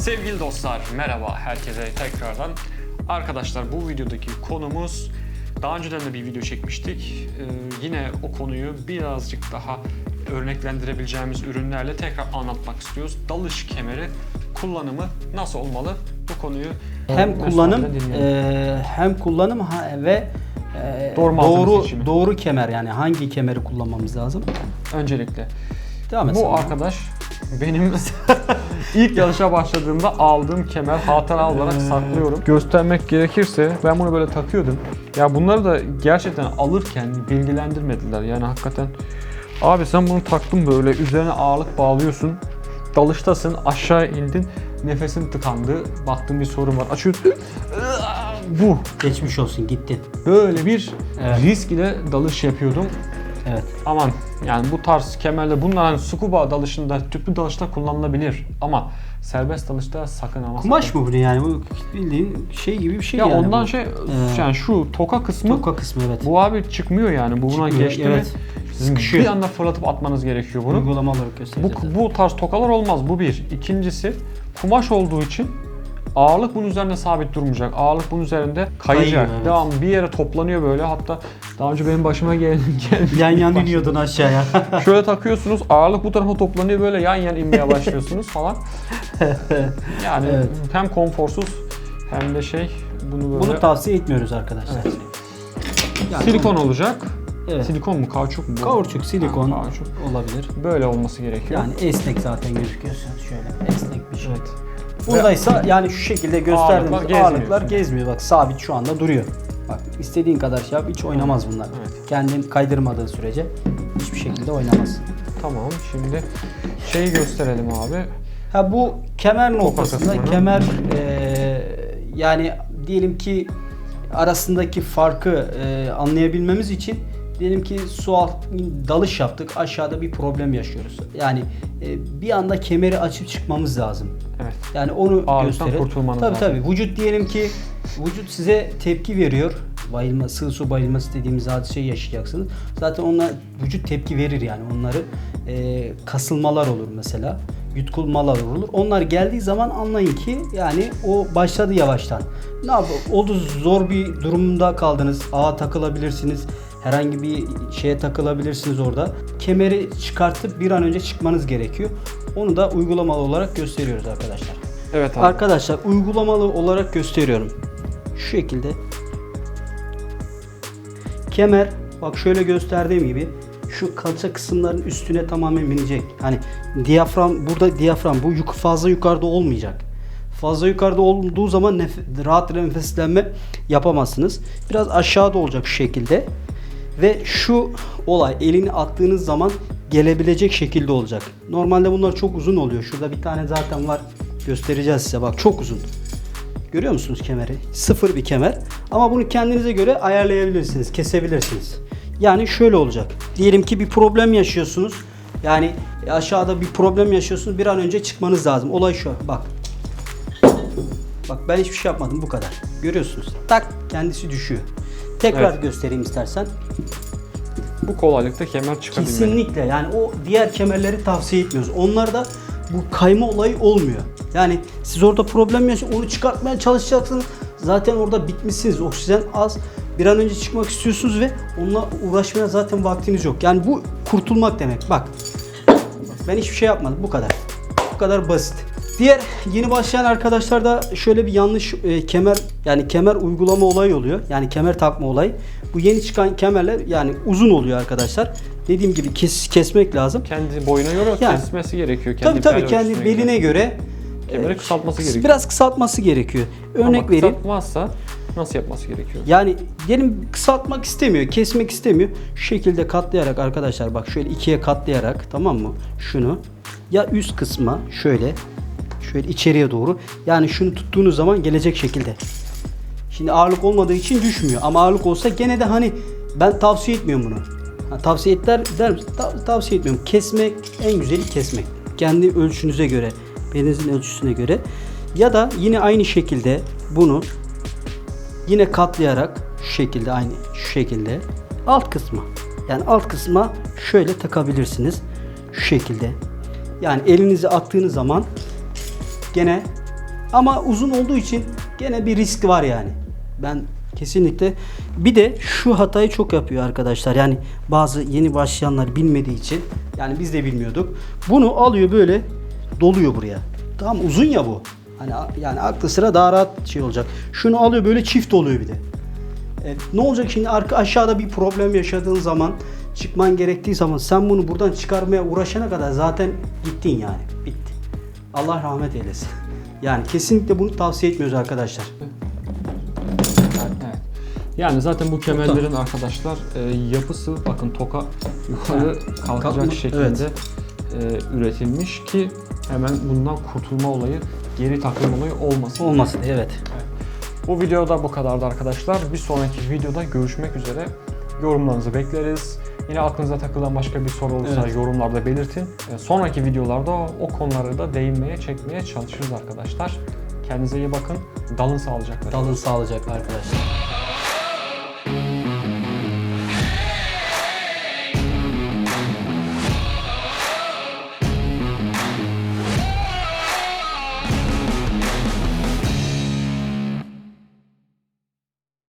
Sevgili dostlar, merhaba herkese tekrardan. Arkadaşlar bu videodaki konumuz, daha önceden de bir video çekmiştik. Ee, yine o konuyu birazcık daha örneklendirebileceğimiz ürünlerle tekrar anlatmak istiyoruz. Dalış kemeri kullanımı nasıl olmalı? Bu konuyu Hem kullanım e, hem kullanım ve e, Doğru doğru seçimi. doğru kemer yani hangi kemeri kullanmamız lazım? Öncelikle Devam et. bu arkadaş benim ilk yarışa başladığımda aldığım kemer hatıra olarak saklıyorum. Göstermek gerekirse ben bunu böyle takıyordum. Ya bunları da gerçekten alırken bilgilendirmediler. Yani hakikaten abi sen bunu taktın böyle üzerine ağırlık bağlıyorsun. Dalıştasın aşağı indin nefesin tıkandı. Baktım bir sorun var. Açıyorsun. Bu. Geçmiş olsun gittin. Böyle bir Evet. risk ile dalış yapıyordum. Evet. Aman yani bu tarz kemerle bunlar hani scuba dalışında, tüplü dalışta kullanılabilir ama serbest dalışta sakın ama Kumaş sakın. mı bu yani? Bu bildiğin şey gibi bir şey Ya yani. ondan bu. şey Ee, yani şu toka kısmı Toka kısmı evet. bu abi çıkmıyor yani. Bu buna Çıkmıyor, geçti evet. mi sizin Sıkışıyor. bir anda fırlatıp atmanız gerekiyor bunu. Uygulama olarak göstereceğiz. Bu, bu tarz tokalar olmaz. Bu bir. İkincisi kumaş olduğu için ağırlık bunun üzerinde sabit durmayacak. Ağırlık bunun üzerinde kayacak. Kayıyor, evet. Devam bir yere toplanıyor böyle. Hatta daha önce benim başıma gel yan yan iniyordun aşağıya. Şöyle takıyorsunuz, ağırlık bu tarafa toplanıyor böyle yan yan inmeye başlıyorsunuz falan. Yani Evet. hem konforsuz hem de şey bunu böyle Bunu tavsiye etmiyoruz arkadaşlar. Evet. Yani silikon olacak. Evet. Silikon mu, kauçuk mu? Kauçuk, silikon Ha, kauçuk. olabilir. Böyle olması gerekiyor. Yani esnek zaten gözüküyorsunuz şöyle esnek bir şey. evet. Bundaysa yani şu şekilde gösterdiğimiz Ağırlıklar gezmiyor. ağırlıklar gezmiyor. Bak sabit şu anda duruyor. Bak istediğin kadar şey yap hiç oynamaz bunlar. Evet. Kendin kaydırmadığın sürece hiçbir şekilde oynamaz. Tamam. Şimdi şeyi gösterelim abi. Ha bu kemer noktasında kemer eee, yani diyelim ki arasındaki farkı eee, anlayabilmemiz için diyelim ki su alt dalış yaptık aşağıda bir problem yaşıyoruz. Yani eee, bir anda kemeri açıp çıkmamız lazım. Evet. Yani onu Ağırlıktan gösterir. kurtulmanız tabii lazım. tabii. Vücut diyelim ki vücut size tepki veriyor. Bayılma, sığ su bayılması dediğimiz hadiseyi yaşayacaksınız. Zaten onlar vücut tepki verir yani onları e, kasılmalar olur mesela. Yutkulmalar olur. Onlar geldiği zaman anlayın ki yani o başladı yavaştan. Ne yap? Oldu zor bir durumda kaldınız. Ağa takılabilirsiniz. Herhangi bir şeye takılabilirsiniz orada. Kemeri çıkartıp bir an önce çıkmanız gerekiyor. Onu da uygulamalı olarak gösteriyoruz arkadaşlar. Evet abi. Arkadaşlar uygulamalı olarak gösteriyorum. Şu şekilde. Kemer bak şöyle gösterdiğim gibi şu kalça kısımların üstüne tamamen binecek. Hani diyafram burada diyafram bu yuk fazla yukarıda olmayacak. Fazla yukarıda olduğu zaman nef- rahat nefeslenme yapamazsınız. Biraz aşağıda olacak şu şekilde. Ve şu olay elini attığınız zaman gelebilecek şekilde olacak. Normalde bunlar çok uzun oluyor. Şurada bir tane zaten var. Göstereceğiz size bak çok uzun. Görüyor musunuz kemeri? Sıfır bir kemer. Ama bunu kendinize göre ayarlayabilirsiniz, kesebilirsiniz. Yani şöyle olacak. Diyelim ki bir problem yaşıyorsunuz. Yani aşağıda bir problem yaşıyorsunuz. Bir an önce çıkmanız lazım. Olay şu. Bak. Bak ben hiçbir şey yapmadım bu kadar. Görüyorsunuz. Tak kendisi düşüyor. Tekrar Evet. göstereyim istersen. Bu kolaylıkta kemer çıkabilmeli. Kesinlikle yani o diğer kemerleri tavsiye etmiyoruz. Onlarda bu kayma olayı olmuyor. Yani siz orada problem yaşıyorsunuz, onu çıkartmaya çalışacaksınız. Zaten orada bitmişsiniz. Oksijen az. Bir an önce çıkmak istiyorsunuz ve onunla uğraşmaya zaten vaktiniz yok. Yani bu kurtulmak demek. Bak. Bak, Ben hiçbir şey yapmadım. Bu kadar. Bu kadar basit. Diğer yeni başlayan arkadaşlarda şöyle bir yanlış e, kemer yani kemer uygulama olayı oluyor. Yani kemer takma olayı. Bu yeni çıkan kemerler yani uzun oluyor arkadaşlar. Dediğim gibi kes, kesmek lazım. Kendi boyuna göre Yani. kesmesi gerekiyor. Tabii tabii bel kendi beline göre. göre Kemeri e, kısaltması gerekiyor. Biraz kısaltması gerekiyor. Örnek Ama vereyim. kısaltmazsa nasıl yapması gerekiyor? Yani diyelim kısaltmak istemiyor, kesmek istemiyor. Şu şekilde katlayarak arkadaşlar bak şöyle ikiye katlayarak tamam mı? Şunu ya üst kısma şöyle şöyle içeriye doğru yani şunu tuttuğunuz zaman gelecek şekilde. Şimdi ağırlık olmadığı için düşmüyor ama ağırlık olsa gene de hani ben tavsiye etmiyorum bunu. Ha, tavsiye et der, der misin? Ta- tavsiye etmiyorum. Kesmek en güzeli kesmek. Kendi ölçünüze göre, belinizin ölçüsüne göre ya da yine aynı şekilde bunu yine katlayarak şu şekilde aynı şu şekilde alt kısma yani alt kısma şöyle takabilirsiniz şu şekilde yani elinizi attığınız zaman gene Ama uzun olduğu için gene bir risk var yani. Ben kesinlikle bir de şu hatayı çok yapıyor arkadaşlar. Yani bazı yeni başlayanlar bilmediği için yani biz de bilmiyorduk. Bunu alıyor böyle doluyor buraya. Tamam uzun ya bu. Hani yani aklı sıra daha rahat şey olacak. Şunu alıyor böyle çift oluyor bir de. E, ne olacak şimdi arka aşağıda bir problem yaşadığın zaman çıkman gerektiği zaman sen bunu buradan çıkarmaya uğraşana kadar zaten gittin yani. Bitti. Allah rahmet eylesin. Yani kesinlikle bunu tavsiye etmiyoruz arkadaşlar. Evet. Yani zaten bu kemerlerin arkadaşlar e, yapısı bakın toka yukarı kalkacak Kalkma- şekilde e, üretilmiş ki hemen bundan kurtulma olayı, geri takım olayı olmasın. Olmasın evet. Bu videoda bu kadardı arkadaşlar. Bir sonraki videoda görüşmek üzere. Yorumlarınızı bekleriz. Yine aklınıza takılan başka bir soru olursa Evet. yorumlarda belirtin. E, Sonraki videolarda o, o konuları da değinmeye, çekmeye çalışırız arkadaşlar. Kendinize iyi bakın. Dalın sağlıcakla. Dalın sağlıcakla arkadaşlar.